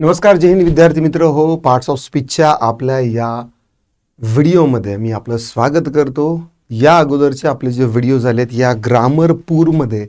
नमस्कार जय हिंद विद्यार्थी मित्र. हो पार्ट्स ऑफ स्पीचच्या आपल्या या व्हिडिओमध्ये मी आपलं स्वागत करतो. या अगोदरचे आपले जे व्हिडिओ झालेत या ग्रामर पूरमध्ये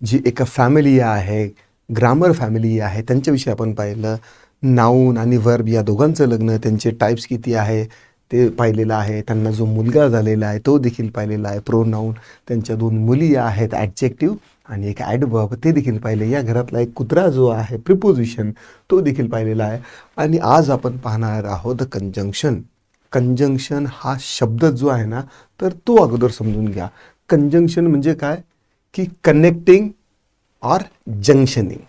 जी एका फॅमिली आहे ग्रामर फॅमिली आहे त्यांच्याविषयी आपण पाहिलं. नाऊन आणि वर्ब या दोघांचं लग्न त्यांचे टाईप्स किती आहे ते पाहिलेलं आहे. त्यांना जो मुलगा झालेला आहे तो देखील पाहिलेला आहे. प्रोनाऊन त्यांच्या दोन मुली आहेत ॲडजेक्टिव्ह आणि एक ॲडबब ते देखील पाहिले. या घरातला एक कुत्रा जो आहे प्रिपोजिशन तो देखील पाहिलेला आहे. आणि आज आपण पाहणार आहोत कंजंक्शन कंजंक्शन हा शब्द जो आहे ना तर तो अगोदर समजून घ्या. कंजंक्शन म्हणजे काय? की कनेक्टिंग ऑर जंक्शनिंग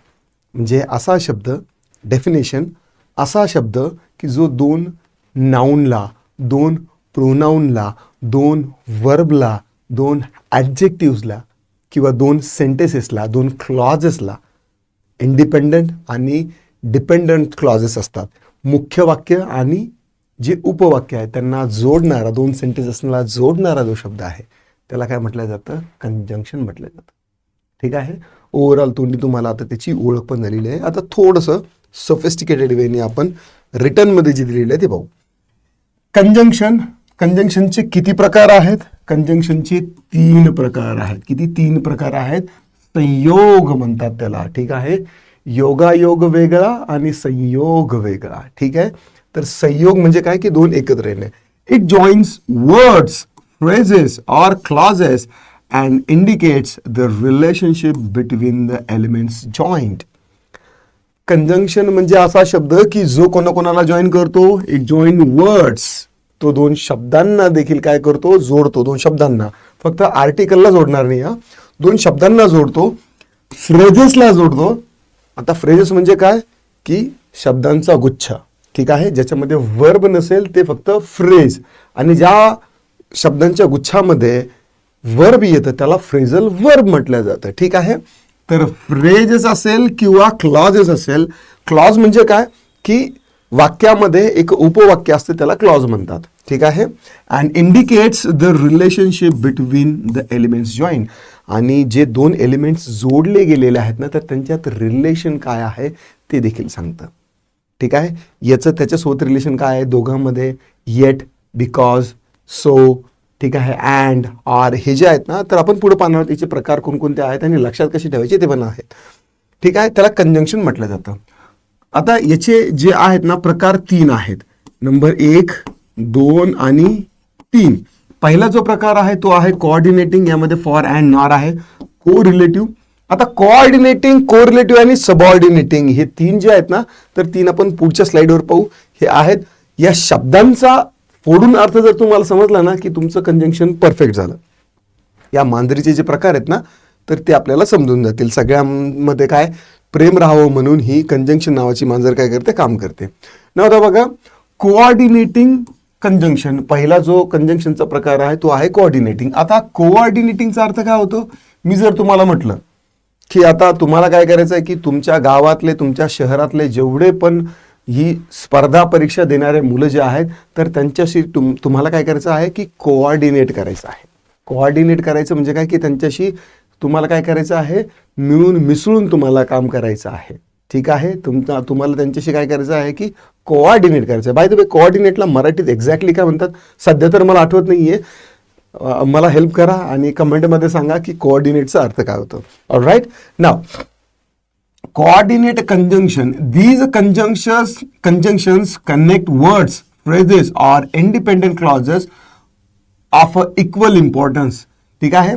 म्हणजे असा शब्द डेफिनेशन असा शब्द की जो दोन नाऊनला दोन प्रोनाऊनला दोन वर्बला दोन ॲडजेक्टिव्हजला किंवा दोन सेंटेसेसला दोन क्लॉजेसला इंडिपेंडंट आणि डिपेंडंट क्लॉजेस असतात. मुख्य वाक्य आणि जे उपवाक्य आहे त्यांना जोडणारा दोन सेंटेन्सेसला जोडणारा जो शब्द आहे त्याला काय म्हटलं जातं? कंजंक्शन म्हटलं जातं. ठीक आहे? ओव्हरऑल तोंडी तुम्हाला आता त्याची ओळख पण झालेली आहे. आता थोडंसं सफिस्टिकेटेड वेने आपण रिटर्नमध्ये जे दिलेलं आहे ते पाहू. कंजंक्शन कंजंक्शनचे किती प्रकार आहेत? कंजंक्शनचे तीन प्रकार आहेत. किती तीन प्रकार आहेत? संयोग म्हणतात त्याला. ठीक आहे? योगायोग वेगळा आणि संयोग वेगळा. ठीक आहे? तर संयोग म्हणजे काय? की दोन एकत्र येणे. It joins words phrases or clauses and indicates the relationship between the elements joint conjunction म्हणजे असा शब्द की जो कोणाकोणाला जॉईन करतो इट जॉईन वर्ड्स तो दोन शब्दांना देखील काय करतो? जोडतो. दोन शब्दांना. फक्त आर्टिकलला जोडणार नाही हा. दोन शब्दांना जोडतो. फ्रेजेसला जोडतो. आता फ्रेजेस म्हणजे काय? की शब्दांचा गुच्छ. ठीक आहे? ज्याच्यामध्ये वर्ब नसेल ते फक्त फ्रेज आणि ज्या शब्दांच्या गुच्छामध्ये वर्ब येतं त्याला फ्रेझल वर्ब म्हटलं जातं. ठीक आहे? तर फ्रेजेस असेल किंवा क्लॉजेस असेल क्लॉज म्हणजे काय? की वाक्यामध्ये एक उपवाक्य असते त्याला क्लॉज म्हणतात. ठीक आहे? And indicates the relationship between the elements join आणि जे दोन एलिमेंट्स जोडले गेलेले आहेत ना तर त्यांच्यात रिलेशन काय आहे ते देखील सांगतं. ठीक आहे? याचं त्याच्यासोबत रिलेशन काय आहे? दोघांमध्ये येट बिकॉज सो ठीक आहे? अँड आर हे जे आहेत ना तर आपण पुढे पाहणार आहोत प्रकार कोणकोणते आहेत आणि लक्षात कसे ठेवायचे ते पण आहेत. ठीक आहे? त्याला कंजंक्शन म्हटलं जातं. आता याचे जे आहेत ना प्रकार तीन आहेत. नंबर एक दोन आणि तीन. पहिला जो प्रकार आहे तो आहे कोऑर्डिनेटिंग यामध्ये फॉर अँड नॉर आहे. को रिलेटिव्ह आता कोऑर्डिनेटिंग को रिलेटिव्ह आणि सबऑर्डिनेटिंग हे तीन जे आहेत ना तर तीन आपण पुढच्या स्लाइडवर पाहू. हे आहेत या शब्दांचा फोडून अर्थ जर तुम्हाला समजला ना की तुमचं कंजंक्शन परफेक्ट झालं. या मांजरीचे जे प्रकार आहेत ना तर ते आपल्याला समजून जातील. सगळ्यांमध्ये काय? प्रेम राहावं म्हणून ही कंजंक्शन नावाची मांजर काय करते? काम करते. ना आता बघा. कोऑर्डिनेटिंग कंजंक्शन पहिला जो कंजंक्शनचा प्रकार आहे तो आहे कोऑर्डिनेटिंग आता कोऑर्डिनेटिंगचा अर्थ काय होतो? मी जर तुम्हाला म्हटलं की आता तुम्हाला काय करायचं आहे की तुमच्या गावातले तुमच्या शहरातले जेवढे पण ही स्पर्धा परीक्षा देणारे मुलं जे आहेत तर त्यांच्याशी तुम तुम्हाला काय करायचं आहे की कोऑर्डिनेट करायचं आहे. कोऑर्डिनेट करायचं म्हणजे काय की त्यांच्याशी तुम्हाला काय करायचं आहे मिळून मिसळून तुम्हाला काम करायचं आहे. ठीक आहे? तुमचा तुम्हाला त्यांच्याशी काय करायचं आहे की कोऑर्डिनेट करायचं आहे. बाय द वे कोऑर्डिनेटला मराठीत एक्झॅक्टली काय म्हणतात? सध्या तर मला आठवत नाही आहे मला हेल्प करा आणि कमेंटमध्ये सांगा की कोऑर्डिनेटचा अर्थ काय होतो. राईट नाव coordinate conjunction these conjunctions conjunctions connect words phrases or independent clauses of a equal importance ठीक आहे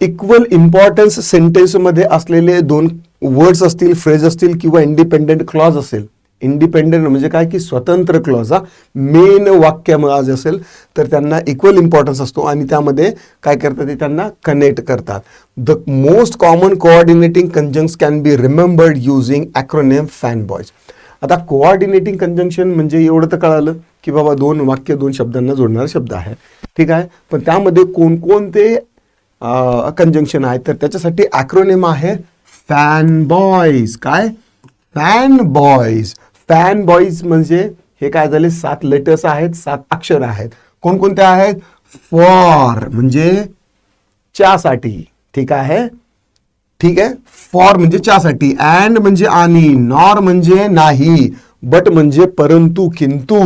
इक्वल इम्पॉर्टन्स सेंटेन्समध्ये असलेले दोन वर्ड्स असतील फ्रेज असतील किंवा इंडिपेंडेंट क्लॉज असेल इंडिपेंडेंट म्हणजे काय की स्वतंत्र क्लॉज हा. मेन वाक्य आज असेल तर त्यांना इक्वल इम्पॉर्टन्स असतो आणि त्यामध्ये काय करतात ते त्यांना कनेक्ट करतात. The most common coordinating conjuncts can be remembered using acronym FANBOYS आता कोऑर्डिनेटिंग कंजंक्शन म्हणजे एवढं तर कळालं की बाबा दोन वाक्य दोन शब्दांना जोडणारा शब्द आहे. ठीक आहे? पण त्यामध्ये कोणकोणते कंजंक्शन आहे तर त्याच्यासाठी ॲक्रोनेम आहे फॅन बॉयज काय? फॅन बॉयज फॅन बॉईज म्हणजे हे काय झाले? सात लेटर्स आहेत सात अक्षर आहेत. कोणकोणते आहेत? फॉर म्हणजे च्यासाठी. ठीक आहे? ठीक आहे? फॉर म्हणजे च्यासाठी. अँड म्हणजे आणि. नॉर म्हणजे नाही. बट म्हणजे परंतु किंतु.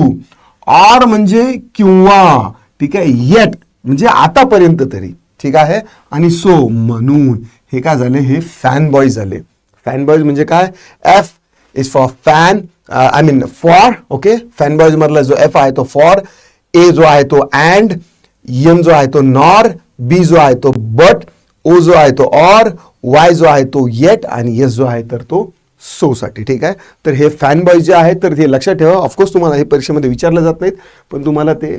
ऑर म्हणजे किंवा. ठीक आहे? येट म्हणजे आतापर्यंत तरी. ठीक आहे? आणि सो म्हणून. हे काय झाले? हे फॅन बॉयज झाले. फॅन बॉयज म्हणजे काय? F is for fan I mean for okay fanboys मधला जो एफ आहे तो फॉर ए जो आहे तो अँड एम जो आहे तो नॉर बी जो आहे तो बट ओ जो आहे तो ऑर वाय जो आहे तो येट आणि एस जो आहे तर तो सो साठी ठीक आहे? तर हे फॅनबॉय जे आहे तर ते लक्षात ठेवा. ऑफकोर्स तुम्हाला हे परीक्षेमध्ये विचारलं जात नाहीत पण तुम्हाला ते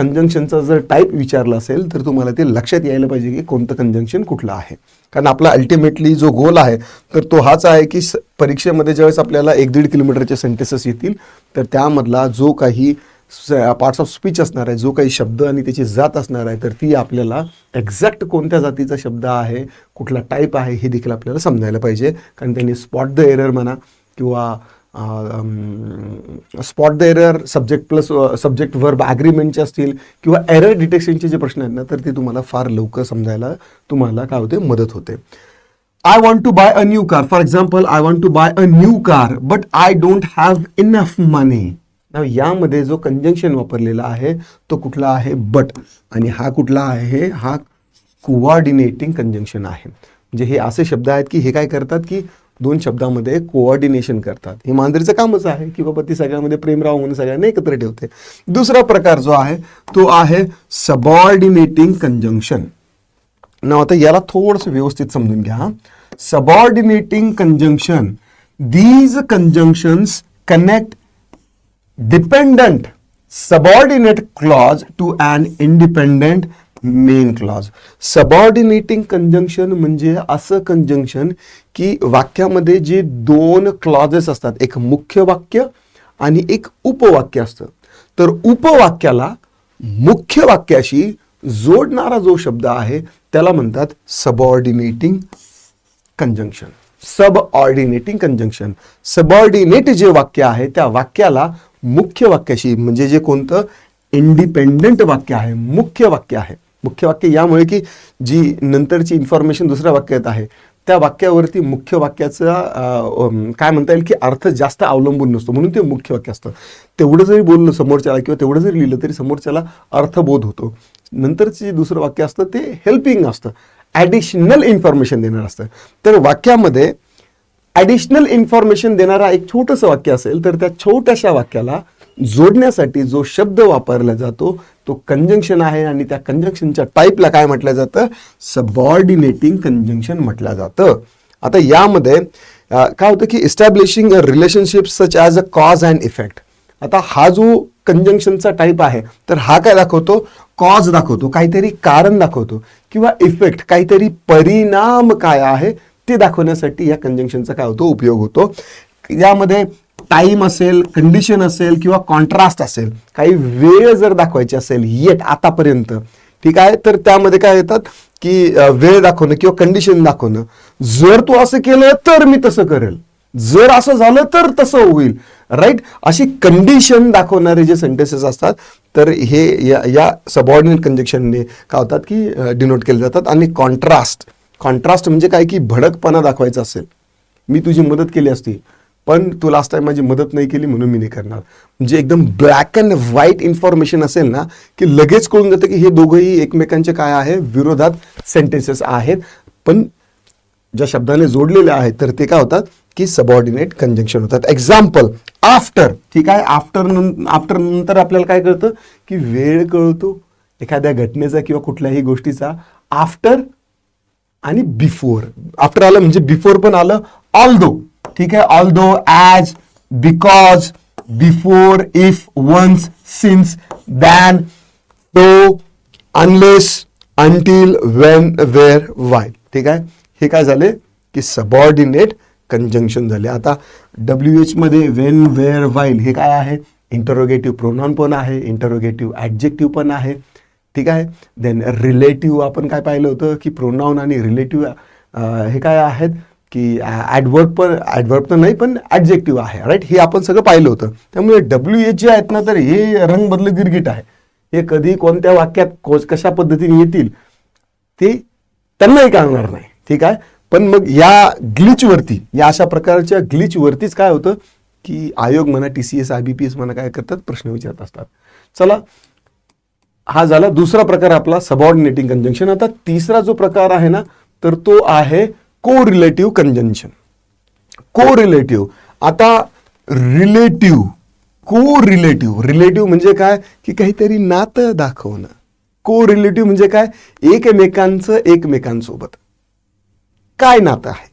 कंजंक्शनचा जर टाईप विचारला असेल तर तुम्हाला ते लक्षात यायला पाहिजे की कोणतं कंजंक्शन कुठलं आहे. कारण आपला अल्टिमेटली जो गोल आहे तर तो हाच आहे की स- परीक्षेमध्ये ज्यावेळेस आपल्याला एक दीड किलोमीटरचे सेंटेन्सेस येतील तर त्यामधला जो काही पार्ट्स ऑफ स्पीच असणार आहे जो काही शब्द आणि त्याची जात असणार आहे तर ती आपल्याला एक्झॅक्ट कोणत्या जातीचा शब्द आहे कुठला टाईप आहे हे देखील आपल्याला समजायला पाहिजे. कारण त्यांनी स्पॉट द एरर म्हणा किंवा spot the error subject plus subject verb ॲग्रीमेंटचे असतील किंवा एरर डिटेक्शनचे जे प्रश्न आहेत ना तर ते तुम्हाला फार लवकर समजायला तुम्हाला काय होते? मदत होते. I want to buy a new car for example I want to buy a new car but I don't have enough money यामध्ये जो कंजंक्शन वापरलेला आहे तो कुठला आहे? बट आणि हा कुठला आहे? हा कोऑर्डिनेटिंग कंजंक्शन आहे. म्हणजे हे असे शब्द आहेत की हे काय करतात की दोन शब्दामध्ये कोऑर्डिनेशन करतात. हे मांजरीचं कामच आहे की बाबा ती सगळ्यामध्ये प्रेमराव म्हणून सगळ्यांना एकत्र ठेवते. दुसरा प्रकार जो आहे तो आहे सबऑर्डिनेटिंग कंजंक्शन ना आता याला थोडंसं व्यवस्थित समजून घ्या subordinating conjunction these conjunctions connect dependent subordinate clause to an independent main clause subordinating conjunction म्हणजे असं कंजंक्शन की वाक्यामध्ये जे दोन क्लॉजेस असतात एक मुख्य वाक्य आणि एक उपवाक्य असतं. तर उपवाक्याला मुख्य वाक्याशी जोडणारा जो शब्द आहे त्याला म्हणतात subordinating conjunction subordinating conjunction subordinate जे वाक्य आहे त्या वाक्याला मुख्य वाक्याशी म्हणजे जे कोणतं इंडिपेंडंट वाक्य आहे मुख्य वाक्य आहे. मुख्य वाक्य यामुळे की जी नंतरची इन्फॉर्मेशन दुसऱ्या वाक्यात आहे त्या वाक्यावरती मुख्य वाक्याचा काय म्हणता येईल की अर्थ जास्त अवलंबून नसतो. म्हणून ते मुख्य वाक्य असतं. तेवढं जरी बोललं समोरच्याला किंवा तेवढं जरी लिहिलं तरी समोरच्याला अर्थबोध होतो. नंतरचं जे दुसरं वाक्य असतं ते हेल्पिंग असतं. ॲडिशनल इन्फॉर्मेशन देणार असतं. तर वाक्यामध्ये ॲडिशनल इन्फॉर्मेशन देणारा एक छोटंसं वाक्य असेल तर त्या छोट्याशा वाक्याला जोडण्यासाठी जो शब्द वापरला जातो तो कंजंक्शन आहे आणि त्या कंजंक्शनच्या टाईपला काय म्हटलं जातं? सबऑर्डिनेटिंग कंजंक्शन म्हटलं जातं. आता यामध्ये काय होतं की establishing a relationship such as a cause and effect आता हा जो कंजंक्शनचा टाईप आहे तर हा काय दाखवतो? कॉज दाखवतो काहीतरी कारण दाखवतो किंवा इफेक्ट काहीतरी परिणाम काय आहे ते दाखवण्यासाठी या कंजंक्शनचा काय होतो? उपयोग होतो. यामध्ये टाइम असेल कंडिशन असेल किंवा कॉन्ट्रास्ट असेल काही वेळ जर दाखवायची असेल येट आतापर्यंत ठीक आहे? तर त्यामध्ये काय येतात की वेळ दाखवणं किंवा कंडिशन दाखवणं. जर तू असं केलं तर मी तसं करेल. जर असं झालं तर तसं होईल. राईट अशी कंडिशन दाखवणारे जे सेंटेन्सेस असतात तर हे या या सबऑर्डिनेट कंजेक्शनने काय होतात की डिनोट केले जातात आणि कॉन्ट्रास्ट कॉन्ट्रास्ट म्हणजे काय की भडकपणा दाखवायचा असेल. मी तुझी मदत केली असती. पण तू लास्ट टाइम माझी मदत नाही केली म्हणून मी नाही करणार. म्हणजे एकदम ब्लॅक अँड व्हाईट इन्फॉर्मेशन असेल ना की लगेच कळून जातं की हे दोघंही एकमेकांचे काय आहे विरोधात सेंटेन्सेस आहेत. पण ज्या शब्दाने जोडलेले आहेत तर ते काय होतात की सबऑर्डिनेट कंजंक्शन होतात. एक्झाम्पल आफ्टर ठीक आहे आफ्टर आफ्टर नंतर आपल्याला काय कळतं की वेळ कळतो एखाद्या घटनेचा किंवा कुठल्याही गोष्टीचा. आफ्टर आणि बिफोर आफ्टर आलं म्हणजे बिफोर पण आलं ऑल दो ठीक आहे? Although as because before if once since than तो unless until when where why ठीक आहे? हे काय झाले? की सबऑर्डिनेट कंजंक्शन झाले. आता डब्ल्यू एचमध्ये वेन वेअर वाईल हे काय आहे? इंटरोगेटिव्ह प्रोनॉन पण आहे इंटरोगेटिव्ह ॲडजेक्टिव्ह पण आहे. ठीक आहे? देन रिलेटिव्ह आपण काय पाहिलं होतं? की प्रोनाऊन आणि रिलेटिव्ह हे काय आहेत? की ॲडवर्ब पण ॲडवर्ब तर नाही पण ॲडजेक्टिव्ह आहे राईट हे आपण सगळं पाहिलं होतं. त्यामुळे डब्ल्यू एच जे आहेत ना तर हे रंग बदल गिरगिट आहे. हे कधी कोणत्या वाक्यात कोच कशा पद्धतीने येतील ते त्यांनाही कळणार नाही. ठीक आहे? पण मग या ग्लिचवरती या अशा प्रकारच्या ग्लिचवरतीच काय होतं की आयोग म्हणा T C S I B P S म्हणा काय करतात प्रश्न विचारत असतात. चला हा झाला दुसरा प्रकार आपला सबऑर्डिनेटिंग कंजंक्शन आता तिसरा जो प्रकार आहे ना तर तो आहे correlative conjunction correlative आता रिलेटिव्ह को रिलेटिव्ह रिलेटिव्ह म्हणजे काय? की काहीतरी नातं दाखवणं. को रिलेटिव्ह म्हणजे काय? एकमेकांचं एकमेकांसोबत. काय नातं आहे?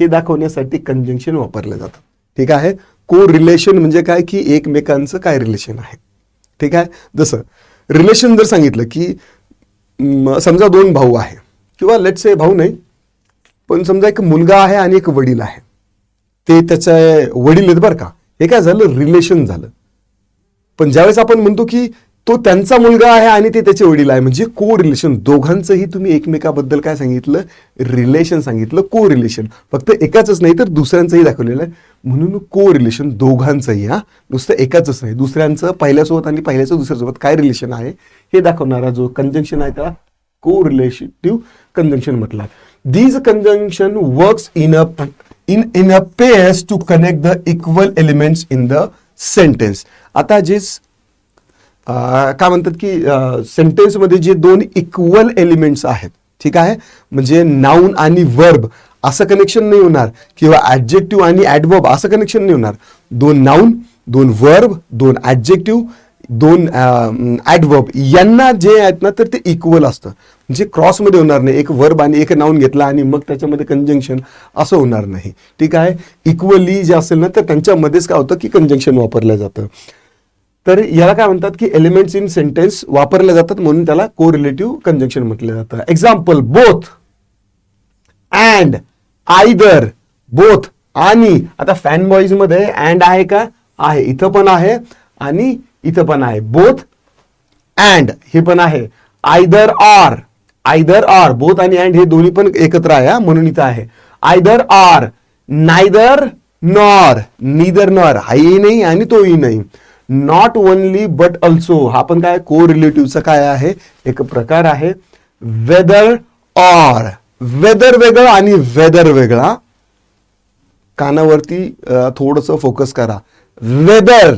हे दाखवण्यासाठी कंजंक्शन वापरलं जातं. ठीक आहे? को रिलेशन म्हणजे काय? की एकमेकांचं काय रिलेशन आहे? ठीक आहे? जसं रिलेशन जर सांगितलं की समजा दोन भाऊ आहे. किंवा लेट्स से भाऊ नाही पण समजा एक मुलगा आहे आणि एक वडील आहे. ते त्याचे वडील आहेत बरं का. हे काय झालं? रिलेशन झालं. पण ज्यावेळेस आपण म्हणतो की तो त्यांचा मुलगा आहे आणि ते त्याचे वडील आहे म्हणजे को रिलेशन दोघांचंही तुम्ही एकमेकाबद्दल काय सांगितलं? रिलेशन सांगितलं को रिलेशन फक्त एकाच नाही तर दुसऱ्यांचंही दाखवलेलं आहे. म्हणून को रिलेशन दोघांचंही हा. नुसतं एकाच नाही. दुसऱ्यांचं पहिल्यासोबत आणि पहिल्याचं दुसऱ्यासोबत काय रिलेशन आहे? हे दाखवणारा जो कंजंक्शन आहे त्याला को रिलेटिव्ह कंजंक्शन म्हटलं. These conjunction works in a in in a pairs to connect the equal elements in the sentence आता जे काय म्हणतात की सेंटेन्समध्ये जे दोन इक्वल एलिमेंट्स आहेत ठीक आहे? म्हणजे नाऊन आणि वर्ब असं कनेक्शन नाही होणार. किंवा ॲडजेक्टिव्ह आणि ॲडवर्ब असं कनेक्शन नाही होणार. दोन नाऊन दोन वर्ब दोन ॲडजेक्टिव्ह दोन ऍडवर्ब यांना जे आहेत ना तर ते इक्वल असतं. म्हणजे क्रॉसमध्ये होणार नाही एक वर्ब आणि एक नाऊन घेतला आणि मग त्याच्यामध्ये कंजंक्शन असं होणार नाही. ठीक आहे? इक्वली जे असेल ना तर त्यांच्यामध्येच काय होतं की कंजंक्शन वापरलं जातं. तर याला काय म्हणतात की एलिमेंट्स इन सेंटेन्स वापरले जातात म्हणून त्याला को रिलेटिव्ह कंजंक्शन म्हटलं जातं. Example both and either both आणि आता फॅन बॉईजमध्ये अँड आहे का? आहे. इथं पण आहे आणि इथं पण आहे. बोथ अँड हे पण आहे. Either or either or both आणि अँड हे दोन्ही पण एकत्र आहे म्हणून इथं आहे. Either or neither nor neither nor हाही नाही आणि तोही नाही. नॉट ओनली बट ऑल्सो हा पण काय? को रिलेटिव्हचा काय आहे? एक प्रकार आहे. वेदर ऑर वेदर वेगळं आणि वेदर वेगळा. कानावरती थोडस फोकस करा. वेदर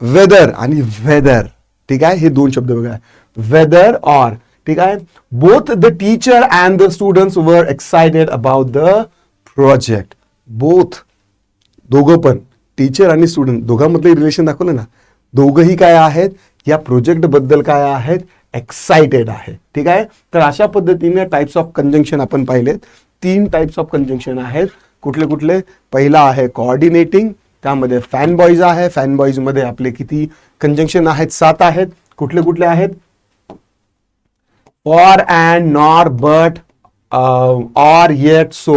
वेदर आणि वेदर. ठीक आहे? हे दोन शब्द वेगळे आहे वेदर ऑर ठीक आहे? Both the teacher and the students were excited about the project both दोघं पण. टीचर आणि स्टुडंट दोघांमधले रिलेशन दाखवलं ना? दोघंही काय आहेत? या प्रोजेक्टबद्दल काय आहेत? एक्साइटेड आहे ठीक आहे? तर अशा पद्धतीने टाइप्स ऑफ कंजंक्शन आपण पाहिलेत. तीन टाइप्स ऑफ कंजंक्शन आहेत. कुठले कुठले? पहिला आहे कोऑर्डिनेटिंग त्यामध्ये फॅन बॉईज आहे फॅन बॉईजमध्ये आपले किती कंजंक्शन आहेत? सात आहेत. कुठले कुठले आहेत? For and nor but or yet so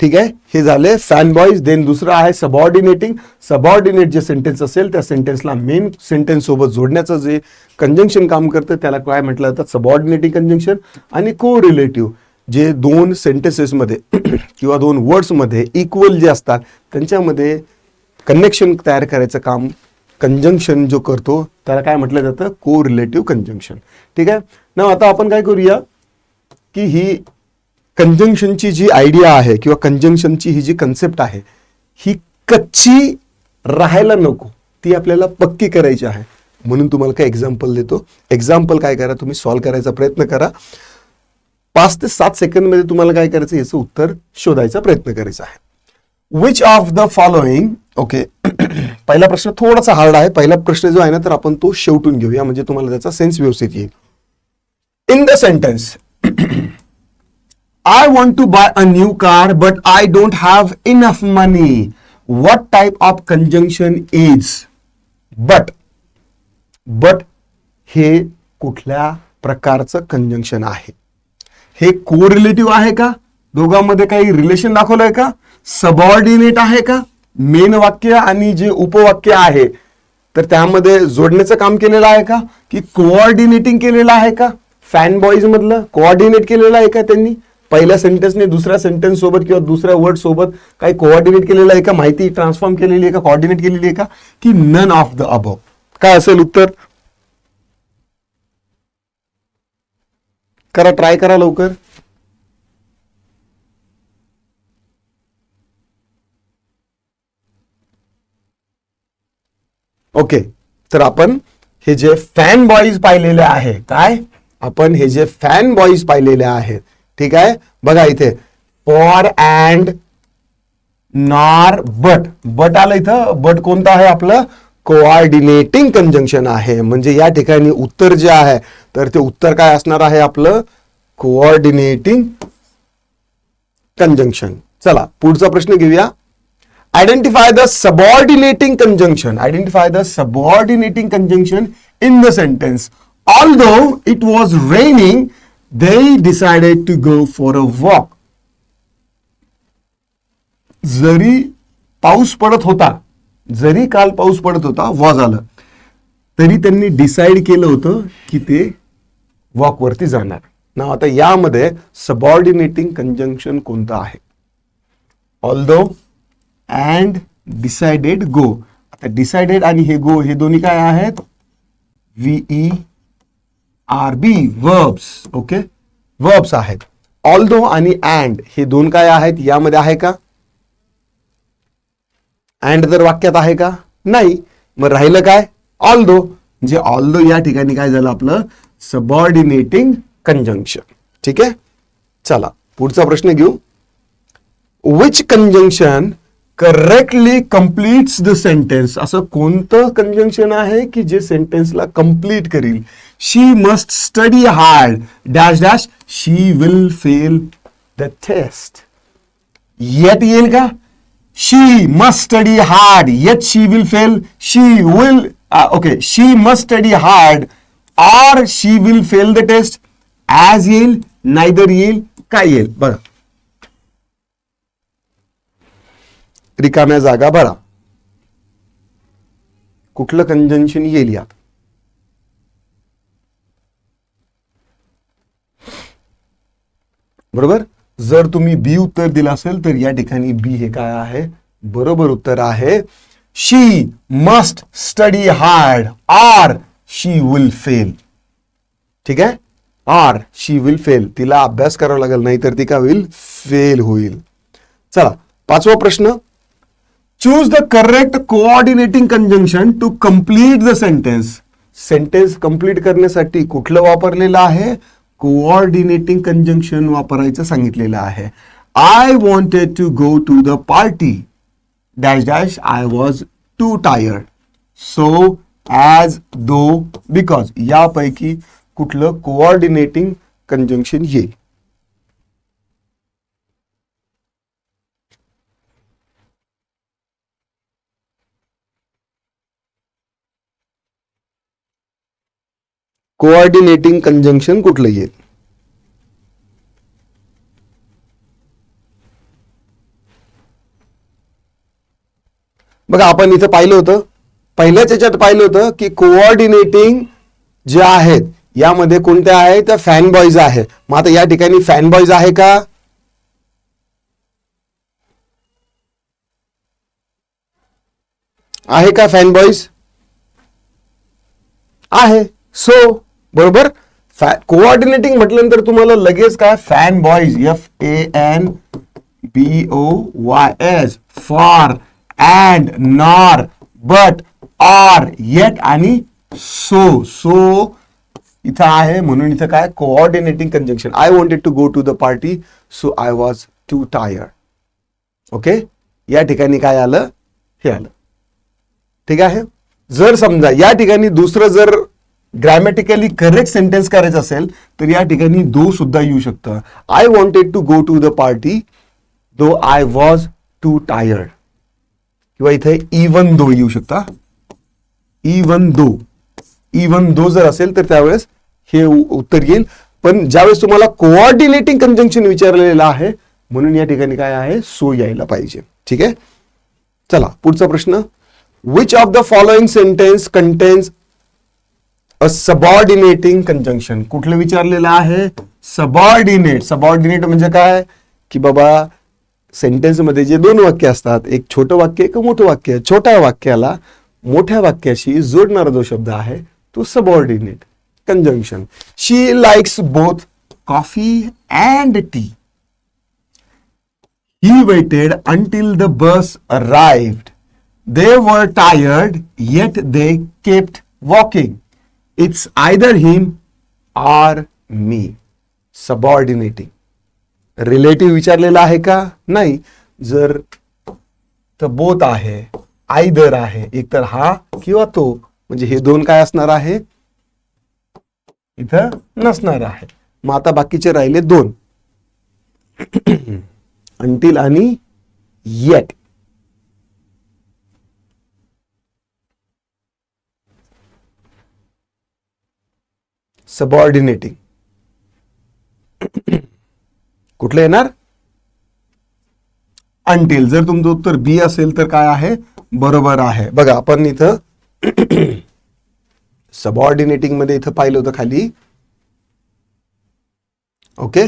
ठीक आहे? हे झाले फॅन बॉईज देन दुसरं आहे सबऑर्डिनेटिंग सबऑर्डिनेट जे सेंटेन्स असेल त्या सेंटेन्सला मेन सेंटेन्स सोबत जोडण्याचं जे कंजंक्शन काम करतं त्याला काय म्हटलं जातं? सबऑर्डिनेटिंग कंजंक्शन आणि को रिलेटिव्ह जे दोन सेंटेन्सेसमध्ये किंवा दोन वर्ड्समध्ये इक्वल जे असतात त्यांच्यामध्ये कनेक्शन तयार करायचं काम कंजंक्शन जो करतो त्याला काय म्हटलं जातं? को रिलेटिव्ह कंजंक्शन ठीक आहे? ना आता आपण काय करूया? की ही कंजंक्शनची जी आयडिया आहे किंवा कंजंक्शनची ही जी कन्सेप्ट आहे ही कच्ची राहायला नको. ती आपल्याला पक्की करायची आहे. म्हणून तुम्हाला काय एक्झाम्पल देतो. एक्झाम्पल काय करा? तुम्ही सॉल्व्ह करायचा प्रयत्न करा. पाच ते सात सेकंडमध्ये तुम्हाला काय करायचं? याचं उत्तर शोधायचा प्रयत्न करायचा आहे. Which of the following okay. पहिला प्रश्न थोडासा हार्ड आहे. पहिला प्रश्न जो आहे ना तर आपण तो शेवटून घेऊया. म्हणजे तुम्हाला त्याचा सेन्स व्यवस्थित येईल. In the sentence I want to buy a new car but I don't have enough money What type of conjunction is? But? But हे कुठल्या प्रकारचं कंजंक्शन आहे? हे को रिलेटिव्ह आहे का? दोघांमध्ये काही रिलेशन दाखवलंय का? सबऑर्डिनेट आहे का? मेन वाक्य आणि जे उपवाक्य आहे तर त्यामध्ये जोडण्याचं काम केलेलं आहे का? की कोऑर्डिनेटिंग केलेलं आहे का? फॅन बॉईज मधलं कोऑर्डिनेट केलेलं आहे का त्यांनी? पहिल्या सेंटेन्सने दुसऱ्या सेंटेन्स सोबत किंवा दुसऱ्या वर्ड सोबत काही कोऑर्डिनेट केलेलं आहे का? माहिती ट्रान्सफॉर्म केलेली आहे का? कोऑर्डिनेट केलेली आहे का? की नन ऑफ द अबव काय असेल उत्तर? करा ट्राय करा लवकर. ओके तर आपण हे जे फॅन बॉईज पाहिलेले आहे काय? आपण हे जे फॅन बॉईज पाहिलेले आहेत ठीक आहे? बघा इथे for and nor but but आलं इथं. बट कोणतं आहे आपलं? कोऑर्डिनेटिंग कंजंक्शन आहे. म्हणजे या ठिकाणी उत्तर जे आहे तर ते उत्तर काय असणार आहे आपलं? कोऑर्डिनेटिंग कंजंक्शन चला पुढचा प्रश्न घेऊया. Identify the subordinating conjunction identify the subordinating conjunction in the sentence all although it was raining they decided to go for a walk जरी पाऊस पडत होता जरी काल पाऊस पडत होता वॉज आलं तरी त्यांनी डिसाईड केलं होतं की ते वॉकवरती जाणार. ना आता यामध्ये सबऑर्डिनेटिंग कंजंक्शन कोणतं आहे? All although and decided go आता डिसाइडेड आणि हे गो हे दोन्ही काय आहेत? V E R B verbs okay verbs आहेत. ऑल दो आणि अँड हे दोन काय आहेत? यामध्ये आहे का? अँड तर वाक्यात आहे का? नाही. मग राहिलं काय? ऑल दो म्हणजे दो या ठिकाणी काय झालं आपलं? सबऑर्डिनेटिंग कंजंक्शन ठीक आहे? चला. पुढचा प्रश्न घेऊ. Which conjunction correctly completes the sentence असं कोणतं कंजंक्शन आहे की जे सेंटेन्सला कंप्लीट करील? She must study hard dash dash she will fail the test येत येईल का? She must study hard yet she will fail she will okay she must study hard or she will fail the test as येईल neither येईल, काय येईल? बघा रिकाम्या जागा भरा कुठलं कंजंक्शन येईल यात? बरोबर? जर तुम्ही बी उत्तर दिलं असेल तर या ठिकाणी बी हे काय आहे? बरोबर उत्तर आहे she must study hard or she will fail ठीक आहे? आर शी विल फेल तिला अभ्यास करावा लागेल नाही तर ती काय होईल? फेल होईल. चला पाचवा प्रश्न. Choose the correct coordinating conjunction to complete the sentence sentence complete करण्यासाठी कुठलं वापरलेलं आहे? कोऑर्डिनेटिंग कंजंक्शन वापरायचं सांगितलेलं आहे. I wanted to go to the party dash dash I was too tired so as though because यापैकी कुठलं कोऑर्डिनेटिंग कंजंक्शन येईल. कोऑर्डिनेटिंग कंजंक्शन कुठलं येईल बघा आपण इथं पाहिलं होतं पहिल्याच याच्यात पाहिलं होतं की कोऑर्डिनेटिंग जे आहेत यामध्ये कोणत्या आहेत त्या फॅन बॉईज आहे मग आता या ठिकाणी फॅन बॉईज आहे का? आहे का फॅन बॉईज? आहे. सो बरोबर? कोऑर्डिनेटिंग म्हटल्यानंतर तुम्हाला लगेच काय? FANBOYS F A N B O Y S for and nor but or yet आणि सो सो इथं आहे म्हणून इथं काय? Coordinating conjunction I wanted to go to the party so I was too tired okay या ठिकाणी काय आलं? हे आलं. ठीक आहे? जर समजा या ठिकाणी दुसरं जर ग्रॅमॅटिकली करेक्ट सेंटेन्स करायचं असेल तर या ठिकाणी दो सुद्धा येऊ शकतं. I wanted to go to the party though I was too tired किंवा इथे इवन दो येऊ शकता. इवन दो इवन दो जर असेल तर त्यावेळेस हे उत्तर येईल. पण ज्यावेळेस तुम्हाला कोऑर्डिनेटिंग कंजंक्शन विचारलेलं आहे म्हणून या ठिकाणी काय आहे? सो यायला पाहिजे. ठीक आहे? चला पुढचा प्रश्न. Which of the following sentence contains a subordinating conjunction कुठलं विचारलेलं आहे? सबऑर्डिनेट सबऑर्डिनेट म्हणजे काय? की बाबा सेंटेन्समध्ये जे दोन वाक्य असतात एक छोटं वाक्य एक मोठं वाक्य छोट्या वाक्याला मोठ्या वाक्याशी जोडणारा जो शब्द आहे तो subordinate conjunction she likes both coffee and tea he waited until the bus arrived they were tired yet they kept walking it's either him or me subordinating relative विचारलेला आहे का? नाही. जर तर बोत आहे आयदर आहे एकतर हा किंवा तो म्हणजे हे दोन काय असणार आहे? इथं नसणार आहे. मग आता बाकीचे राहिले दोन. अंटील आणि येट सबऑर्डिनेटिंग कुठलं येणार? अंटील जर तुमचं उत्तर बी असेल तर काय आहे? बरोबर आहे. बघा आपण इथं सबऑर्डिनेटिंगमध्ये इथं पाहिलं होतं खाली. ओके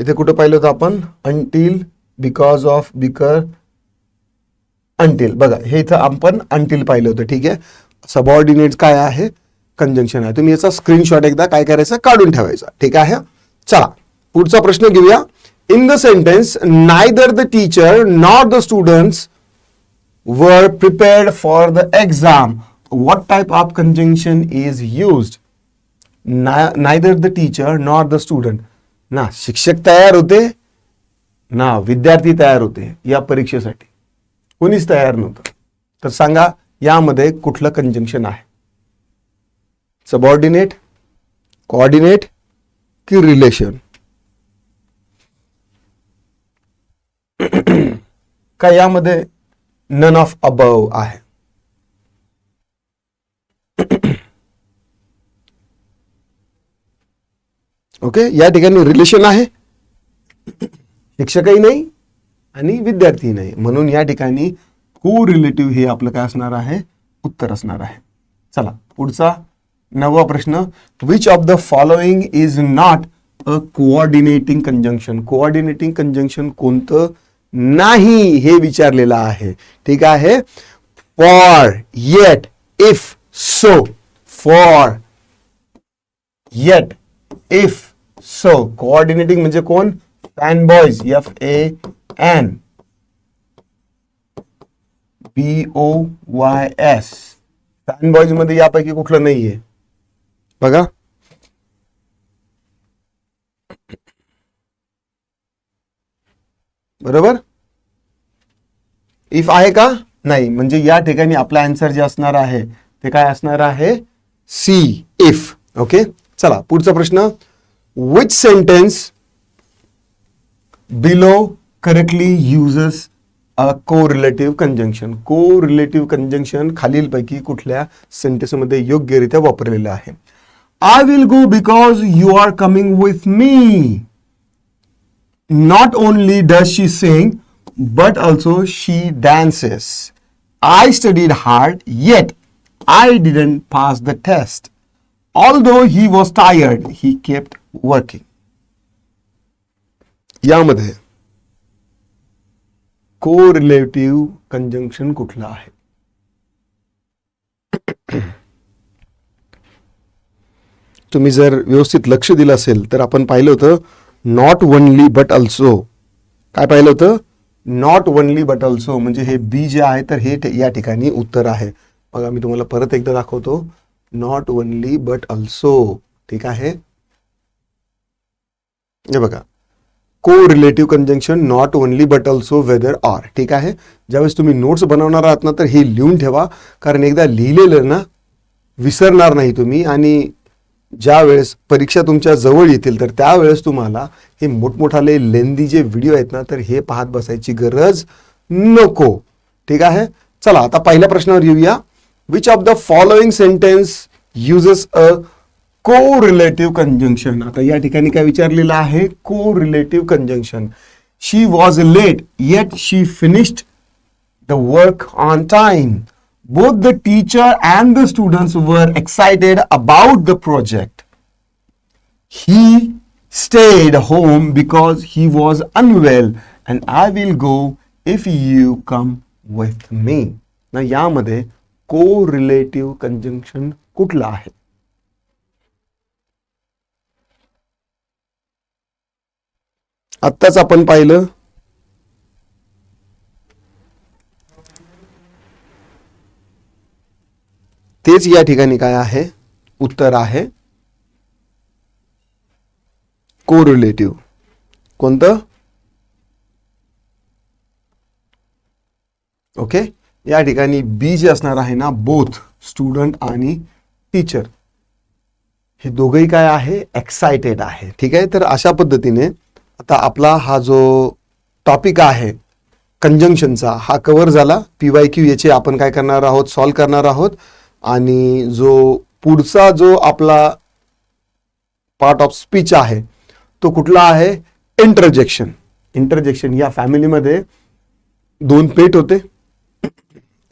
इथे कुठं पाहिलं होतं आपण? अंटील बिकॉज ऑफ बिकर अंटील बघा हे इथं आपण अंटील पाहिलं होतं ठीक आहे? सबऑर्डिनेट काय आहे? कंजंक्शन आहे. तुम्ही याचा स्क्रीनशॉट एकदा काय करायचं काढून ठेवायचा. ठीक आहे? चला पुढचा प्रश्न घेऊया. In the sentence neither the teacher not the students were prepared for the exam What type of conjunction is used? Ni- neither the teacher nor the student. ना शिक्षक तयार होते ना विद्यार्थी तयार होते या परीक्षेसाठी. कोणीच तयार नव्हतं. तर सांगा यामध्ये कुठलं कंजंक्शन आहे? सबऑर्डिनेट कोऑर्डिनेट की रिलेशन का यामध्ये नन ऑफ अबव आहे ओके या ठिकाणी रिलेशन आहे शिक्षकही नाही आणि विद्यार्थी नाही म्हणून या ठिकाणी को रिलेटिव्ह हे आपलं काय असणार आहे उत्तर असणार आहे चला पुढचा नववा प्रश्न which of the following is not a coordinating conjunction coordinating conjunction कोणतं? नाही हे विचारलेलं आहे. ठीक आहे? For yet if so for yet if so coordinating म्हणजे कोण? FANBOYS F A N B O Y S fan बॉयजमध्ये यापैकी कुठलं नाहीये. बघा. बरोबर? इफ आहे का? नाही. म्हणजे या ठिकाणी आपला आन्सर जे असणार आहे ते काय असणार आहे? सी इफ ओके चला पुढचा प्रश्न. Which sentence below correctly uses a correlative conjunction correlative conjunction खालीलपैकी कुठल्या सेंटेन्समध्ये योग्यरित्या वापरलेलं आहे? I will go because you are coming with me not only does she sing, but also she dances. I studied hard, yet I didn't pass the test. Although he was tired, he kept working. यामध्ये को relative conjunction कुठलं आहे तुम्ही जर व्यवस्थित लक्ष दिलं असेल तर आपण पाहिलं होतं नॉट ओनली बट अल्सो काय पाहिलं होतं? नॉट ओनली बट अल्सो म्हणजे हे बी जे आहे तर हे या ठिकाणी उत्तर आहे. बघा मी तुम्हाला परत एकदा दाखवतो. नॉट ओनली बट अल्सो ठीक आहे? हे बघा. Correlative conjunction not only but also whether or ठीक आहे? ज्यावेळेस तुम्ही नोट्स बनवणार आहात ना तर हे लिहून ठेवा. कारण एकदा लिहिलेलं ना विसरणार नाही तुम्ही. आणि ज्या वेळेस परीक्षा तुमच्या जवळ येतील तर त्यावेळेस तुम्हाला हे मोठमोठाले लेंदी जे व्हिडिओ आहेत ना तर हे पाहत बसायची गरज नको. ठीक आहे? चला आता पहिल्या प्रश्नावर येऊया. Which of the following sentence uses a correlative conjunction आता या ठिकाणी काय विचारलेलं आहे? Correlative conjunction she was late yet she finished the work on time Both the teacher and the students were excited about the project. He stayed home because he was unwell, and I will go if you come with me. ना यामध्ये को relative conjunction कुठलं आहे आत्ताच आपण पाहिलं तेच या ठिकाणी काय आहे? उत्तर आहे कोरिलेटिव्ह कोणतं? ओके या ठिकाणी बी जे असणार आहे ना बोथ स्टुडंट आणि टीचर हे दोघंही काय आहे? एक्सायटेड आहे. ठीक आहे? तर अशा पद्धतीने आता आपला हा जो टॉपिक आहे कंजंक्शनचा हा कव्हर झाला. पी वाय क्यू याचे आपण काय करणार आहोत? सॉल्व करणार आहोत. आणि जो पुढचा जो आपला पार्ट ऑफ स्पीच आहे तो कुठला आहे? इंटरजेक्शन इंटरजेक्शन या फॅमिलीमध्ये दोन पेट होते.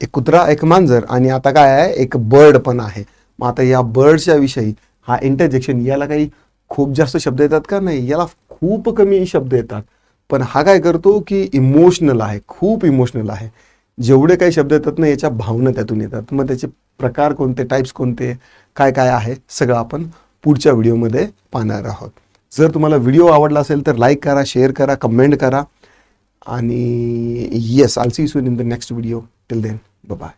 एक कुत्रा एक मांजर. आणि आता काय आहे? एक बर्ड पण आहे. मग आता या बर्डच्या विषयी हा इंटरजेक्शन याला काही खूप जास्त शब्द येतात का? नाही याला खूप कमी शब्द येतात. पण हा काय करतो की इमोशनल आहे खूप इमोशनल आहे. जेवढे काही शब्द येतात ना याच्या भावना त्यातून येतात. मग त्याचे प्रकार कोणते टाईप्स कोणते काय काय आहे सगळं आपण पुढच्या व्हिडिओमध्ये पाहणार आहोत. जर तुम्हाला व्हिडिओ आवडला असेल तर लाईक करा शेअर करा कमेंट करा. आणि yes I'll see soon in the next video till then bye